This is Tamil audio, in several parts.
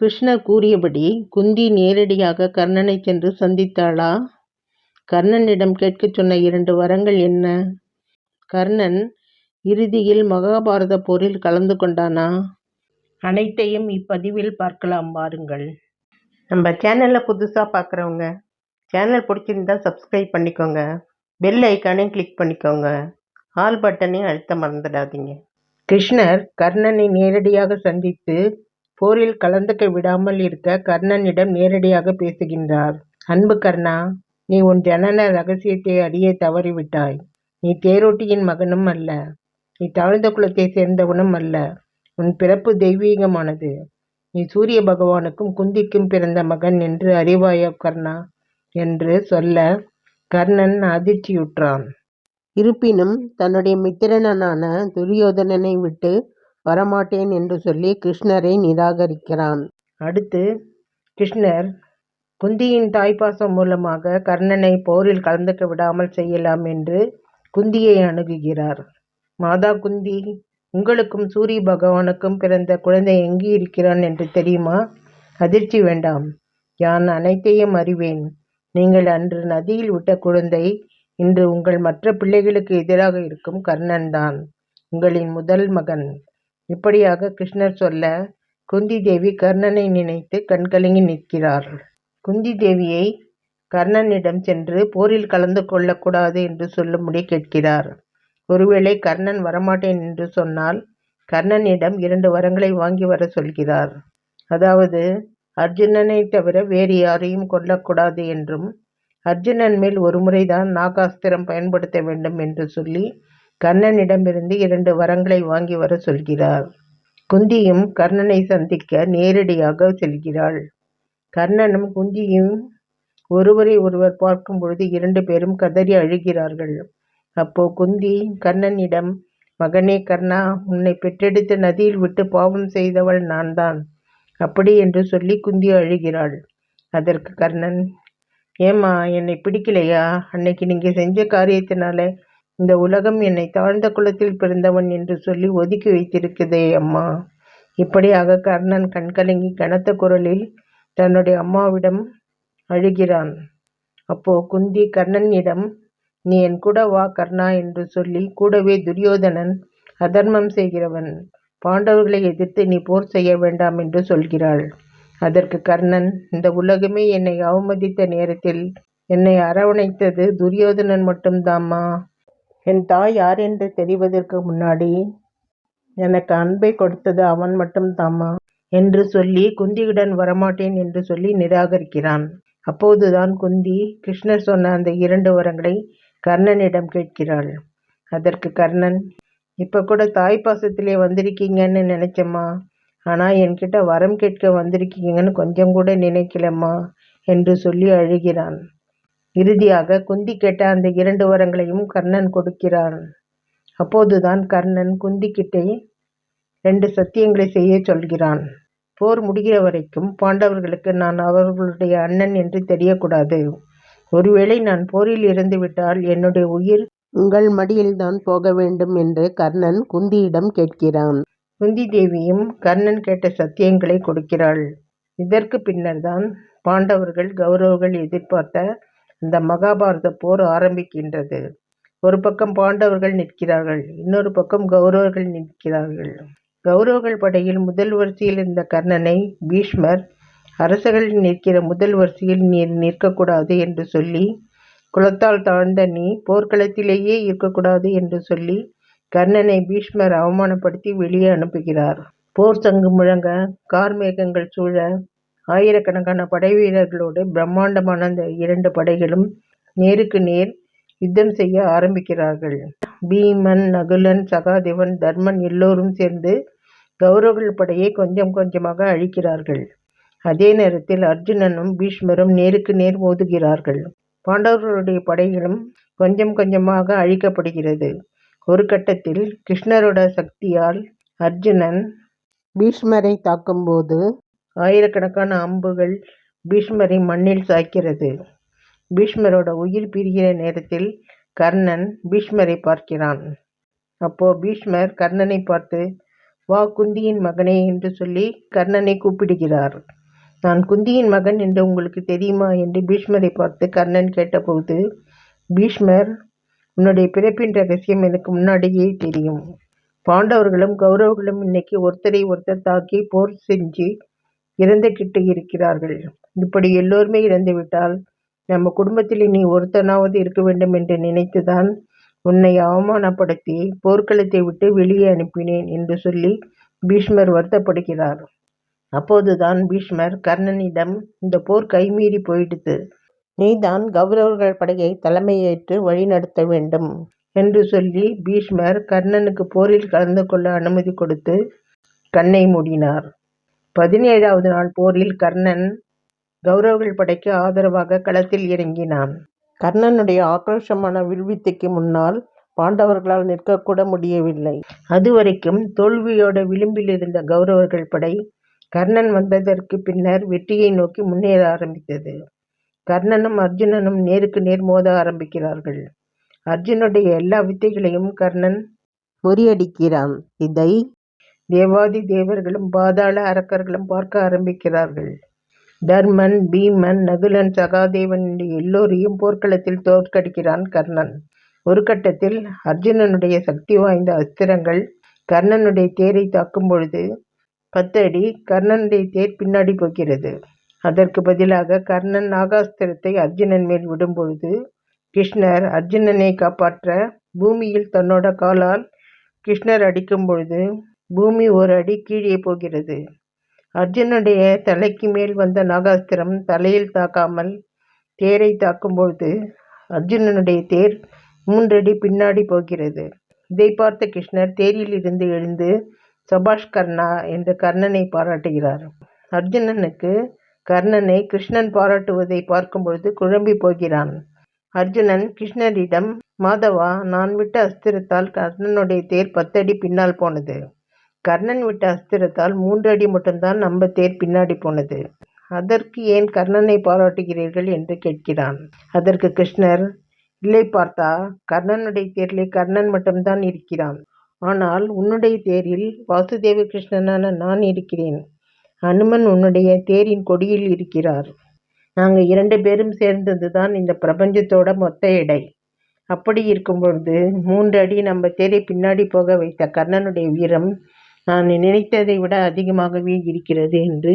கிருஷ்ணர் கூறியபடி குந்தி நேரடியாக கர்ணனை சென்று சந்தித்தாளா? கர்ணனிடம் கேட்கச் சொன்ன இரண்டு வரங்கள் என்ன? கர்ணன் இறுதியில் மகாபாரதப் போரில் கலந்து கொண்டானா? அனைத்தையும் இப்பதிவில் பார்க்கலாம் பாருங்கள் நம்ம சேனலை புதுசாக பார்க்குறவங்க சேனல் பிடிச்சிருந்தா சப்ஸ்கிரைப் பண்ணிக்கோங்க. பெல் ஐக்கானையும் கிளிக் பண்ணிக்கோங்க. ஆல் பட்டனையும் அழுத்த மறந்துடாதீங்க. கிருஷ்ணர் கர்ணனை நேரடியாக சந்தித்து போரில் கலந்துக்க விடாமல் இருக்க கர்ணனிடம் நேரடியாக பேசுகின்றார். அன்பு கர்ணா, நீ உன் ஜனன ரகசியத்தை அறிய தவறிவிட்டாய். நீ தேரோட்டியின் மகனும் அல்ல. நீ தாழ்ந்த குலத்தைச் சேர்ந்தவனும் அல்ல. உன் பிறப்பு தெய்வீகமானது. நீ சூரிய பகவானுக்கும் குந்திக்கும் பிறந்த மகன் என்று அறிவாயா கர்ணா? என்று சொல்ல கர்ணன் அதிர்ச்சியுற்றான். இருப்பினும் தன்னுடைய மித்திரனான துரியோதனனை விட்டு வரமாட்டேன் என்று சொல்லி கிருஷ்ணரை நிராகரிக்கிறான். அடுத்து கிருஷ்ணர் குந்தியின் தாய்ப்பாசம் மூலமாக கர்ணனை போரில் கலந்துக்க விடாமல் செய்யலாம் என்று குந்தியை அணுகுகிறார். மாதா குந்தி, உங்களுக்கும் சூரிய பகவானுக்கும் பிறந்த குழந்தை எங்கே இருக்கிறான் என்று தெரியுமா? அதிர்ச்சி வேண்டாம். யான் அனைத்தையும் அறிவேன். நீங்கள் அன்று நதியில் விட்ட குழந்தை இன்று உங்கள் மற்ற பிள்ளைகளுக்கு எதிராக இருக்கும் கர்ணன்தான். உங்களின் முதல் மகன். இப்படியாக கிருஷ்ணர் சொல்ல குந்தி தேவி கர்ணனை நினைத்து கண்கலங்கி நிற்கிறார். குந்தி தேவியை கர்ணனிடம் சென்று போரில் கலந்து கொள்ளக்கூடாது என்று சொல்லும்படி கேட்கிறார். ஒருவேளை கர்ணன் வரமாட்டேன் என்று சொன்னால் கர்ணனிடம் இரண்டு வரங்களை வாங்கி வரச் சொல்கிறார். அதாவது அர்ஜுனனை தவிர வேறு யாரையும் கொல்லக்கூடாது என்றும் அர்ஜுனன் மேல் ஒருமுறைதான் நாகாஸ்திரம் பயன்படுத்த வேண்டும் என்று சொல்லி கர்ணனிடமிருந்து இரண்டு வரங்களை வாங்கி வரச் சொல்கிறார். குந்தியும் கர்ணனை சந்திக்க நேரடியாக செல்கிறாள். கர்ணனும் குந்தியும் ஒருவரை ஒருவர் பார்க்கும் பொழுது இரண்டு பேரும் கதறி அழுகிறார்கள். அப்போ குந்தி கர்ணனிடம் மகனே கர்ணா, உன்னைப் பெற்றெடுத்து நதியில் விட்டு பாவம் செய்தவள் நான்தான். அப்படி என்று சொல்லி குந்தி அழுகிறாள். அதற்கு கர்ணன் ஏம்மா என்னைப் பிடிக்கலையா? அன்னைக்கு நீங்க செஞ்ச காரியத்தினால இந்த உலகம் என்னை தாழ்ந்த குலத்தில் பிறந்தவன் என்று சொல்லி ஒதுக்கி வைத்திருக்குதே அம்மா. இப்படியாக கர்ணன் கண்கலங்கி கனத்த குரலில் தன்னுடைய அம்மாவிடம் அழுகிறான். அப்போ குந்தி கர்ணனிடம் நீ என் கூட வா கர்ணா என்று சொல்லி கூடவே துரியோதனன் அதர்மம் செய்கிறவன். பாண்டவர்களை எதிர்த்து நீ போர் செய்ய வேண்டாம் என்று சொல்கிறாள். அதற்கு கர்ணன் இந்த உலகமே என்னை அவமதித்த நேரத்தில் என்னை அரவணைத்தது துரியோதனன் மட்டும்தாம்மா. என் தாய் யார் என்று தெரிவதற்கு முன்னாடி எனக்கு அன்பை கொடுத்தது அவன் மட்டும்தாம்மா. என்று சொல்லி குந்தியுடன் வரமாட்டேன் என்று சொல்லி நிராகரிக்கிறான். அப்போதுதான் குந்தி கிருஷ்ணர் சொன்ன அந்த இரண்டு வரங்களை கர்ணனிடம் கேட்கிறாள். அதற்கு கர்ணன் இப்போ கூட தாய் பாசத்திலே வந்திருக்கீங்கன்னு நினைச்சேம்மா. ஆனால் என்கிட்ட வரம் கேட்க வந்திருக்கீங்கன்னு கொஞ்சம் கூட நினைக்கலம்மா என்று சொல்லி அழுகிறான். இறுதியாக குந்தி கேட்ட அந்த இரண்டு வரங்களையும் கர்ணன் கொடுக்கிறான். அப்போதுதான் கர்ணன் குந்திக்கிட்டே ரெண்டு சத்தியங்களை செய்யச் சொல்கிறான். போர் முடிகிற வரைக்கும் பாண்டவர்களுக்கு நான் அவர்களுடைய அண்ணன் என்று தெரியக்கூடாது. ஒருவேளை நான் போரில் இறந்துவிட்டால் என்னுடைய உயிர் உங்கள் மடியில்தான் போக வேண்டும் என்று கர்ணன் குந்தியிடம் கேட்கிறான். குந்தி தேவியும் கர்ணன் கேட்ட சத்தியங்களை கொடுக்கிறாள். இதற்கு பின்னர்தான் பாண்டவர்கள் கௌரவர்கள் எதிர்பார்த்த அந்த மகாபாரதப் போர் ஆரம்பிக்கின்றது. ஒரு பக்கம் பாண்டவர்கள் நிற்கிறார்கள். இன்னொரு பக்கம் கௌரவர்கள் நிற்கிறார்கள். கௌரவர்கள் படையில் முதல் வரிசையில் இருந்த கர்ணனை பீஷ்மர் அரசர்கள் நிற்கிற முதல் வரிசையில் நீர் நிற்கக்கூடாது என்று சொல்லி குலத்தால் தாழ்ந்த நீ போர்க்களத்திலேயே இருக்கக்கூடாது என்று சொல்லி கர்ணனை பீஷ்மர் அவமானப்படுத்தி வெளியே அனுப்புகிறார். போர் சங்கு முழங்க கார்மேகங்கள் சூழ ஆயிரக்கணக்கான படைவீரர்களோடு பிரம்மாண்டமான அந்த இரண்டு படைகளும் நேருக்கு நேர் யுத்தம் செய்ய ஆரம்பிக்கிறார்கள். பீமன், நகுலன், சகாதேவன், தர்மன் எல்லோரும் சேர்ந்து கௌரவர்கள் படையை கொஞ்சம் கொஞ்சமாக அழிக்கிறார்கள். அதே நேரத்தில் அர்ஜுனனும் பீஷ்மரும் நேருக்கு நேர் மோதுகிறார்கள். பாண்டவர்களுடைய படைகளும் கொஞ்சம் கொஞ்சமாக அழிக்கப்படுகிறது. ஒரு கட்டத்தில் கிருஷ்ணரோட சக்தியால் அர்ஜுனன் பீஷ்மரை தாக்கும்போது ஆயிரக்கணக்கான அம்புகள் பீஷ்மரை மண்ணில் சாய்க்கிறது. பீஷ்மரோட உயிர் பிரிகிற நேரத்தில் கர்ணன் பீஷ்மரை பார்க்கிறான். அப்போ பீஷ்மர் கர்ணனை பார்த்து வா குந்தியின் மகனே என்று சொல்லி கர்ணனை கூப்பிடுகிறார் நான் குந்தியின் மகன் என்று உங்களுக்கு தெரியுமா என்று பீஷ்மரை பார்த்து கர்ணன் கேட்டபோது பீஷ்மர் உன்னுடைய பிறப்பின் ரகசியம் எனக்கு முன்னாடியே தெரியும் பாண்டவர்களும் கௌரவர்களும் இன்னைக்கு ஒருத்தரை ஒருத்தர் தாக்கி போர் செஞ்சு இறந்துகிட்டு இருக்கிறார்கள். இப்படி எல்லோருமே இறந்துவிட்டால் நம்ம குடும்பத்தில் நீ ஒருத்தனாவது இருக்க வேண்டும் என்று நினைத்துதான் உன்னை அவமானப்படுத்தி போர்க்களத்தை விட்டு வெளியே அனுப்பினேன் என்று சொல்லி பீஷ்மர் வருத்தப்படுகிறார். அப்போதுதான் பீஷ்மர் கர்ணனிடம் இந்த போர் கைமீறி போயிடுது. நீதான் கௌரவர்கள் படையை தலைமையேற்று வழிநடத்த வேண்டும் என்று சொல்லி பீஷ்மர் கர்ணனுக்கு போரில் கலந்து கொள்ள அனுமதி கொடுத்து கண்ணை மூடினார். பதினேழாவது நாள் போரில் கர்ணன் கௌரவர்கள் படைக்கு ஆதரவாக களத்தில் இறங்கினான். கர்ணனுடைய ஆக்ரோஷமான வில்வித்தைக்கு முன்னால் பாண்டவர்களால் நிற்கக்கூட முடியவில்லை. அதுவரைக்கும் தோல்வியோட விளிம்பில் இருந்த கௌரவர்கள் படை கர்ணன் வந்ததற்கு பின்னர் வெற்றியை நோக்கி முன்னேற ஆரம்பித்தது. கர்ணனும் அர்ஜுனனும் நேருக்கு நேர் மோத ஆரம்பிக்கிறார்கள். அர்ஜுனுடைய எல்லா வித்தைகளையும் கர்ணன் முறியடிக்கிறான். இதை தேவாதி தேவர்களும் பாதாள அரக்கர்களும் பார்க்க ஆரம்பிக்கிறார்கள். தர்மன் பீமன் நகுலன் சகாதேவன் எல்லோரையும் போர்க்களத்தில் தோற்கடிக்கிறான் கர்ணன். ஒரு கட்டத்தில் அர்ஜுனனுடைய சக்தி வாய்ந்த அஸ்திரங்கள் கர்ணனுடைய தேரை தாக்கும் பொழுது பத்து அடி கர்ணனுடைய தேர் பின்னாடி போகிறது. அதற்கு பதிலாக கர்ணன் நாகாஸ்திரத்தை அர்ஜுனன் மேல் விடும் பொழுது கிருஷ்ணர் அர்ஜுனனை காப்பாற்ற பூமியில் தன்னோட காலால் கிருஷ்ணர் அடிக்கும் பொழுது பூமி ஒரு அடி கீழே போகிறது. அர்ஜுனுடைய தலைக்கு மேல் வந்த நாகாஸ்திரம் தலையில் தாக்காமல் தேரை தாக்கும்பொழுது அர்ஜுனனுடைய தேர் மூன்றடி பின்னாடி போகிறது. இதை பார்த்த கிருஷ்ணர் தேரில் இருந்து எழுந்து சபாஷ் கர்ணா என்று கர்ணனை பாராட்டுகிறார். அர்ஜுனனுக்கு கர்ணனை கிருஷ்ணன் பாராட்டுவதை பார்க்கும் பொழுது குழம்பி போகிறான். அர்ஜுனன் கிருஷ்ணரிடம் மாதவா நான் விட்ட அஸ்திரத்தால் கர்ணனுடைய தேர் பத்தடி பின்னால் போனது. கர்ணன் விட்ட அஸ்திரத்தால் மூன்று அடி மட்டும்தான் நம்ம தேர் பின்னாடி போனது. அதற்கு ஏன் கர்ணனை பாராட்டுகிறீர்கள் என்று கேட்கிறான். அதற்கு கிருஷ்ணர் இல்லை பார்த்தா கர்ணனுடைய தேரிலே கர்ணன் மட்டும்தான் இருக்கிறான். ஆனால் உன்னுடைய தேரில் வாசுதேவ கிருஷ்ணனான நான் இருக்கிறேன். அனுமன் உன்னுடைய தேரின் கொடியில் இருக்கிறார். நாங்கள் இரண்டு பேரும் சேர்ந்தது தான் இந்த பிரபஞ்சத்தோட மொத்த எடை. அப்படி இருக்கும் பொழுது மூன்று அடி நம்ம தேரை பின்னாடி போக வைத்த கர்ணனுடைய வீரம் நான் நினைத்ததை விட அதிகமாகவே இருக்கிறது என்று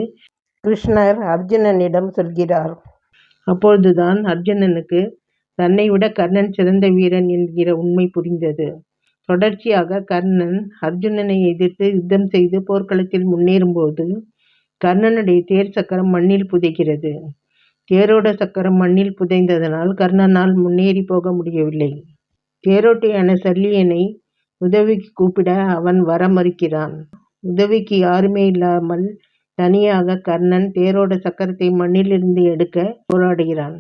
கிருஷ்ணர் அர்ஜுனனிடம் சொல்கிறார். அப்பொழுதுதான் அர்ஜுனனுக்கு தன்னை விட கர்ணன் சிறந்த வீரன் என்கிற உண்மை புரிந்தது. தொடர்ச்சியாக கர்ணன் அர்ஜுனனை எதிர்த்து யுத்தம் செய்து போர்க்களத்தில் முன்னேறும்போது கர்ணனுடைய தேர் சக்கரம் மண்ணில் புதைக்கிறது தேரோட சக்கரம் மண்ணில் புதைந்ததனால் கர்ணனால் முன்னேறி போக முடியவில்லை. தேரோட்டியான சல்லியனை உதவிக்கு கூப்பிட அவன் வர மறுக்கிறான் உதவிக்கு யாருமே இல்லாமல் தனியாக கர்ணன் தேரோட சக்கரத்தை மண்ணிலிருந்து எடுக்க போராடுகிறான்.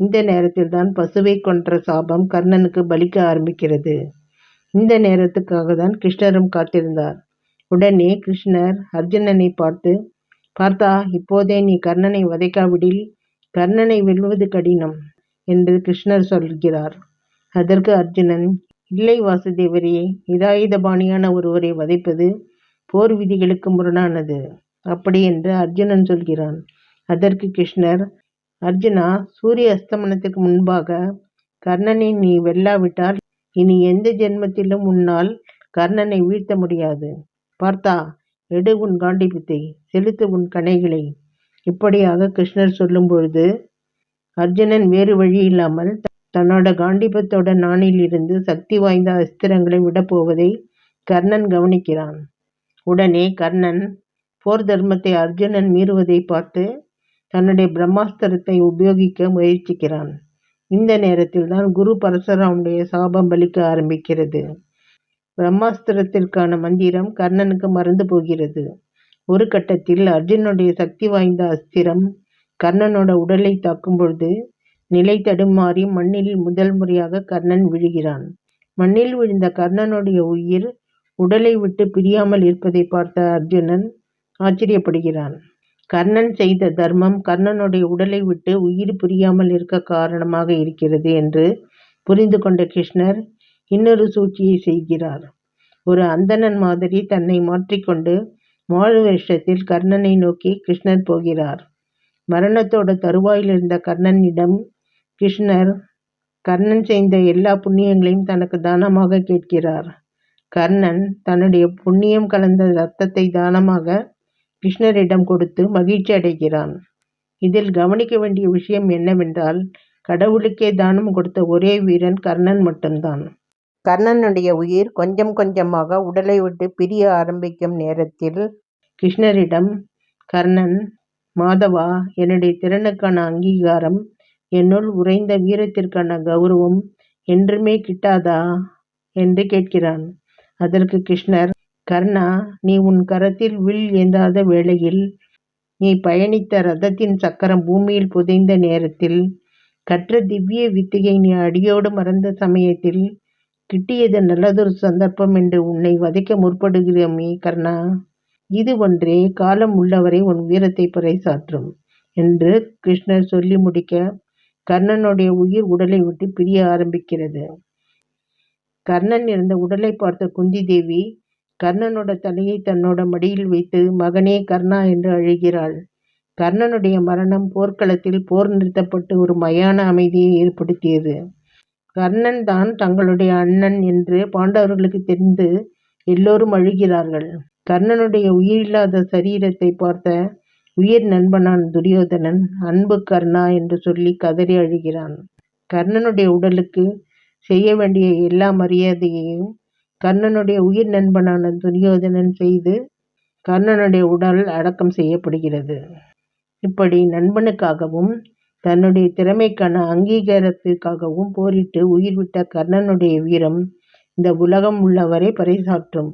இந்த நேரத்தில் தான் பசுவை கொன்ற சாபம் கர்ணனுக்கு பலிக்க ஆரம்பிக்கிறது. இந்த நேரத்துக்காக தான் கிருஷ்ணரும் காத்திருந்தார். உடனே கிருஷ்ணர் அர்ஜுனனை பார்த்து பார்த்தா இப்போதே நீ கர்ணனை வதைக்காவிடில் கர்ணனை வெல்வது கடினம் என்று கிருஷ்ணர் சொல்கிறார். அதற்கு அர்ஜுனன் இல்லை வாசுதேவரே இதாயுதபாணியான ஒருவரை வதைப்பது போர் விதிகளுக்கு முரணானது. அப்படி என்று அர்ஜுனன் சொல்கிறான். அதற்கு கிருஷ்ணர் அர்ஜுனா சூரிய அஸ்தமனத்துக்கு முன்பாக கர்ணனை நீ வெல்லாவிட்டால் இனி எந்த ஜென்மத்திலும் உன்னால் கர்ணனை வீழ்த்த முடியாது. பார்த்தா எடு உன் காண்டிபத்தை செலுத்து உன் கணைகளை. இப்படியாக கிருஷ்ணர் சொல்லும் பொழுது அர்ஜுனன் வேறு வழி இல்லாமல் தன்னோட காண்டிபத்தோட நாணிலிருந்து சக்தி வாய்ந்த அஸ்திரங்களை விடப்போவதை கர்ணன் கவனிக்கிறான். உடனே கர்ணன் போர் தர்மத்தை அர்ஜுனன் மீறுவதை பார்த்து தன்னுடைய பிரம்மாஸ்திரத்தை உபயோகிக்க முயற்சிக்கிறான். இந்த நேரத்தில் தான் குரு பரசுராமுடைய சாபம் பலிக்க ஆரம்பிக்கிறது. பிரம்மாஸ்திரத்திற்கான மந்திரம் கர்ணனுக்கு மறந்து போகிறது. ஒரு கட்டத்தில் அர்ஜுனுடைய சக்தி வாய்ந்த அஸ்திரம் கர்ணனோட உடலை தாக்கும் பொழுது நிலை தடுமாறி மண்ணில் முதல் முறையாக கர்ணன் விழுகிறான். மண்ணில் விழுந்த கர்ணனுடைய உயிர் உடலை விட்டு பிரியாமல் இருப்பதை பார்த்த அர்ஜுனன் ஆச்சரியப்படுகிறான். கர்ணன் செய்த தர்மம் கர்ணனுடைய உடலை விட்டு உயிர் புரியாமல் இருக்க காரணமாக இருக்கிறது என்று புரிந்து கொண்ட கிருஷ்ணர் இன்னொரு சூழ்ச்சியை செய்கிறார். ஒரு அந்தணன் மாதிரி தன்னை மாற்றிக்கொண்டு மாழு வருஷத்தில் கர்ணனை நோக்கி கிருஷ்ணர் போகிறார். மரணத்தோட தருவாயில் இருந்த கர்ணனிடம் கிருஷ்ணர் கர்ணன் செய்த எல்லா புண்ணியங்களையும் தனக்கு தானமாக கேட்கிறார். கர்ணன் தன்னுடைய புண்ணியம் கலந்த ரத்தத்தை தானமாக கிருஷ்ணரிடம் கொடுத்து மகிழ்ச்சி அடைகிறான். இதில் கவனிக்க வேண்டிய விஷயம் என்னவென்றால் கடவுளுக்கே தானம் கொடுத்த ஒரே வீரன் கர்ணன் மட்டும்தான். கர்ணனுடைய உயிர் கொஞ்சம் கொஞ்சமாக உடலை விட்டு பிரிய ஆரம்பிக்கும் நேரத்தில் கிருஷ்ணரிடம் கர்ணன் மாதவா என்னுடைய திறனுக்கான அங்கீகாரம் என்னுள் உறைந்த வீரத்திற்கான கௌரவம் என்றுமே கிட்டாதா என்று கேட்கிறான். அதற்கு கிருஷ்ணர் கர்ணா நீ உன் கரத்தில் வில் ஏந்தாத வேளையில் நீ பயணித்த ரதத்தின் சக்கரம் பூமியில் புதைந்த நேரத்தில் கற்ற திவ்ய வித்தையை நீ அடியோடு மறந்த சமயத்தில் கிட்டியது நல்லதொரு சந்தர்ப்பம் என்று உன்னை வதைக்க முற்படுகிறோமே கர்ணா இது ஒன்றே காலம் உள்ளவரை உன் வீரத்தை பறைசாற்றும் என்று கிருஷ்ணர் சொல்லி முடிக்க கர்ணனுடைய உயிர் உடலை விட்டு பிரிய ஆரம்பிக்கிறது. கர்ணன் இருந்த உடலை பார்த்த குந்தி தேவி கர்ணனோட தலையை தன்னோட மடியில் வைத்து மகனே கர்ணா என்று அழுகிறாள். கர்ணனுடைய மரணம் போர்க்களத்தில் போர் நிறுத்தப்பட்டு ஒரு மயான அமைதியை ஏற்படுத்தியது. கர்ணன் தான் தங்களுடைய அண்ணன் என்று பாண்டவர்களுக்கு தெரிந்து எல்லோரும் அழுகிறார்கள். கர்ணனுடைய உயிரில்லாத சரீரத்தை பார்த்த உயிர் நண்பனான் துரியோதனன் அன்பு கர்ணா என்று சொல்லி கதறி அழுகிறான். கர்ணனுடைய உடலுக்கு செய்ய வேண்டிய எல்லா மரியாதையையும் கர்ணனுடைய உயிர் நண்பனான துரியோதனன் செய்து கர்ணனுடைய உடல் அடக்கம் செய்யப்படுகிறது. இப்படி நண்பனுக்காகவும் தன்னுடைய திறமைக்கான அங்கீகாரத்திற்காகவும் போரிட்டு உயிர் விட்ட கர்ணனுடைய வீரம் இந்த உலகம் உள்ளவரை பறைசாற்றும்.